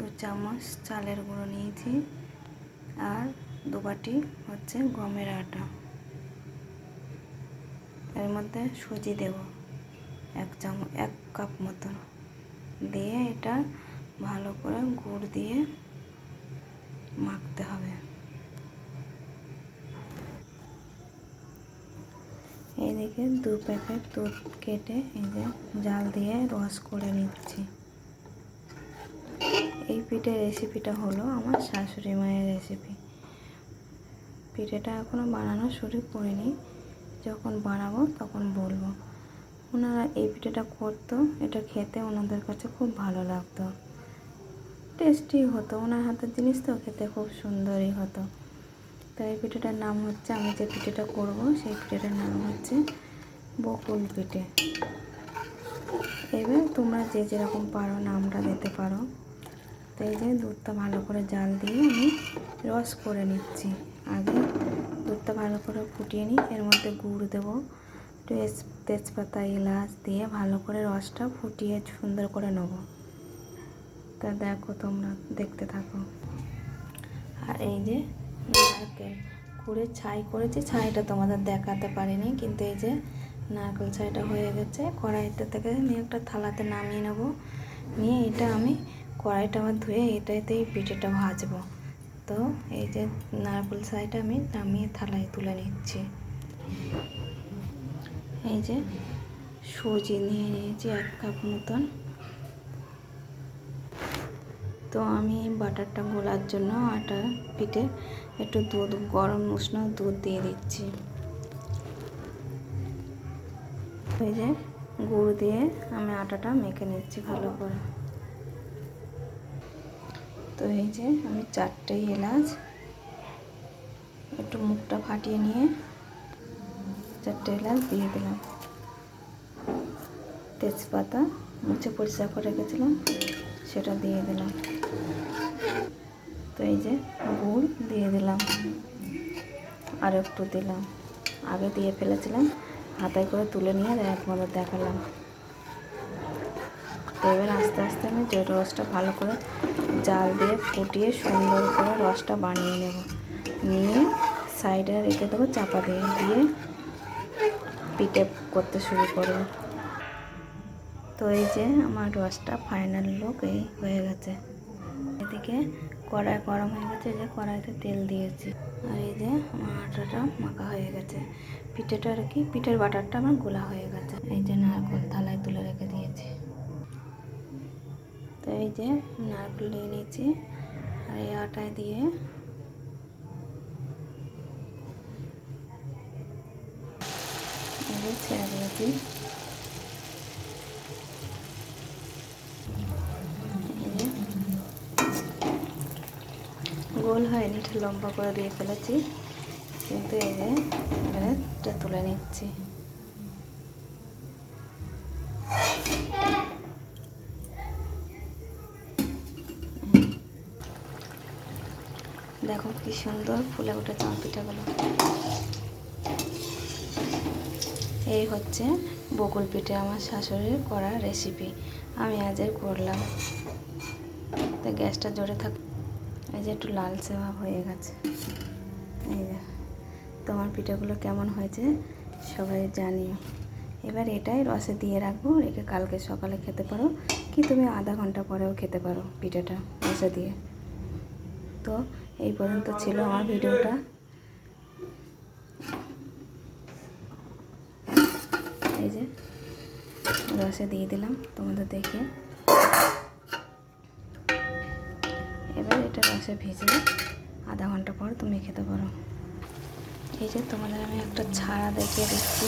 দু চামচ চালের গুঁড়ো নিয়েছি আর দু বাটি হচ্ছে গমের আটা। এর মধ্যে সুজি দেব, এক চামচ, এক কাপ মতন। দিয়ে এটা ভালো করে গুড় দিয়ে মাখতে হবে। এইদিকে দু প্যাকেট দুধ কেটে এই যে জাল দিয়ে রস করে নিচ্ছি। এই পিঠের রেসিপিটা হলো আমার শাশুড়ি মায়ের রেসিপি পিঠেটা এখনও বানানো শুরু করিনি। যখন বানাবো তখন বলব। ওনারা এই পিঠেটা করতো, এটা খেতে ওনাদের কাছে খুব ভালো লাগতো। টেস্টি হতো, ওনার হাতের জিনিস তো খেতে খুব সুন্দরই হতো। তো এই পিঠেটার নাম হচ্ছে, আমি যে পিঠেটা করব সেই পিঠেটার নাম হচ্ছে বকুল পিঠে। এবার তোমরা যে যেরকম পারো নামটা দিতে পারো। তো এই যে দুধটা ভালো করে জাল দিয়ে আমি রস করে নিচ্ছি। আগে দুধটা ভালো করে ফুটিয়ে নিই, এর মধ্যে গুড় দেবো তেজ তেজপাতা, এলাচ দিয়ে ভালো করে রসটা ফুটিয়ে সুন্দর করে নেব। তা দেখো তোমরা, দেখতে থাকো। আর এই যে নারকেল কুড়ে ছাই করেছি, ছাইটা তোমাদের দেখাতে পারিনি, কিন্তু এই যে নারকেল ছাইটা হয়ে গেছে, কড়াইতে থেকে আমি একটা থালাতে নামিয়ে নেব। নিয়ে এটা আমি কড়াইটা আমার ধুয়ে এটাতেই পিঠেটা ভাজবো। তো এই যে নারকেল ছাইটা আমি নামিয়ে থালায় তুলে নিচ্ছি। এই যে সুজি নিয়ে নিয়েছি এক কাপ মতন। তো আমি বাটারটা গোলার জন্য আটা, পিঠে একটু দুধ, গরম উষ্ণ দুধ দিয়ে দিচ্ছি। এই যে গুড় দিয়ে আমি আটাটা মেখে নিচ্ছি ভালো করে। তো এই যে আমি চারটে এলাচ, একটু মুখটা ফাটিয়ে নিয়ে চারটে এলাচ দিয়ে দিলাম। তেজপাতা মুছে পরিষ্কার করে রেখেছিলাম, সেটা দিয়ে দিলাম। তো এই যে গুড় দিয়ে দিলাম। আর একটু দিলাম। আগে দিয়ে ফেলেছিলাম, হাতায় করে তুলে নিয়ে একবার দেখালাম। তো এবার আস্তে আস্তে আমি রসটা ভালো করে জাল দিয়ে ফুটিয়ে সুন্দর করে রসটা বানিয়ে নেব। নিয়ে সাইডে রেখে দেবো, চাপা দিয়ে দিয়ে পিঠে করতে শুরু করব। তো এই যে আমার রসটা ফাইনাল লুক এই হয়ে গেছে। এদিকে কড়াই গরম হয়ে গেছে যে কড়াইতে তেল দিয়েছি। আর এই যে আমার আটাটা মাখা হয়ে গেছে। পিঠেটা আর কি, পিঠের বাটারটা আমার গোলা হয়ে গেছে। এই যে নারকেল থালায় তুলে রেখে দিয়েছি। তো এই যে নারকেল নিয়ে নিয়েছি আর এই আটায় দিয়ে। ছেড়ে দিয়েছি। গোল হয়নি লম্বা করে দিয়ে ফেলেছি। কিন্তু এই যে তুলে নিচ্ছি। দেখো কি সুন্দর ফুলে উঠেছে আমার পিঠাগুলো এই হচ্ছে বকুল পিঠে আমার শাশুড়ির করা রেসিপি আমি আজের করলাম। তো গ্যাসটা জোরে থাক। এই যে একটু লালচে ভাব হয়ে গেছে। এই যে, তোমার পিঠেগুলো কেমন হয়েছে সবাই জানিও। এবার এটাই রসে দিয়ে রাখব। রেখে কালকে সকালে খেতে পারো। কি তুমি আধা ঘণ্টা পরেও খেতে পারো পিঠাটা রসে দিয়ে। তো এই পর্যন্ত ছিল আমার ভিডিওটা। এই যে রসে দিয়ে দিলাম তোমাদের দেখে। এবার এটা রসে ভেজে আধা ঘণ্টা পর তুমি খেতে পারো। এই যে তোমাদের আমি একটা ছাড়া দেখিয়ে দিচ্ছি।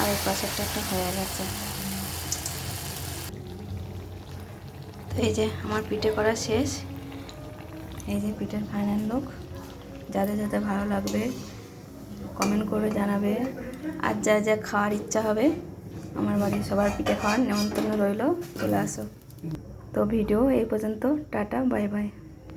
আর এই পাশেরটা একটা হয়ে গেছে। তো এই যে আমার পিঠে করা শেষ। এই যে পিঠের ফাইনাল লুক। যাদের যাদের ভালো লাগবে কমেন্ট করে জানাবে। আর যা যা খাওয়ার ইচ্ছা হবে, আমার বাড়ির সবার পিঠে খাওয়ার নেমন্তন্ন রইল। চলে আসো। তো ভিডিও এই পর্যন্ত, টাটা বাই বাই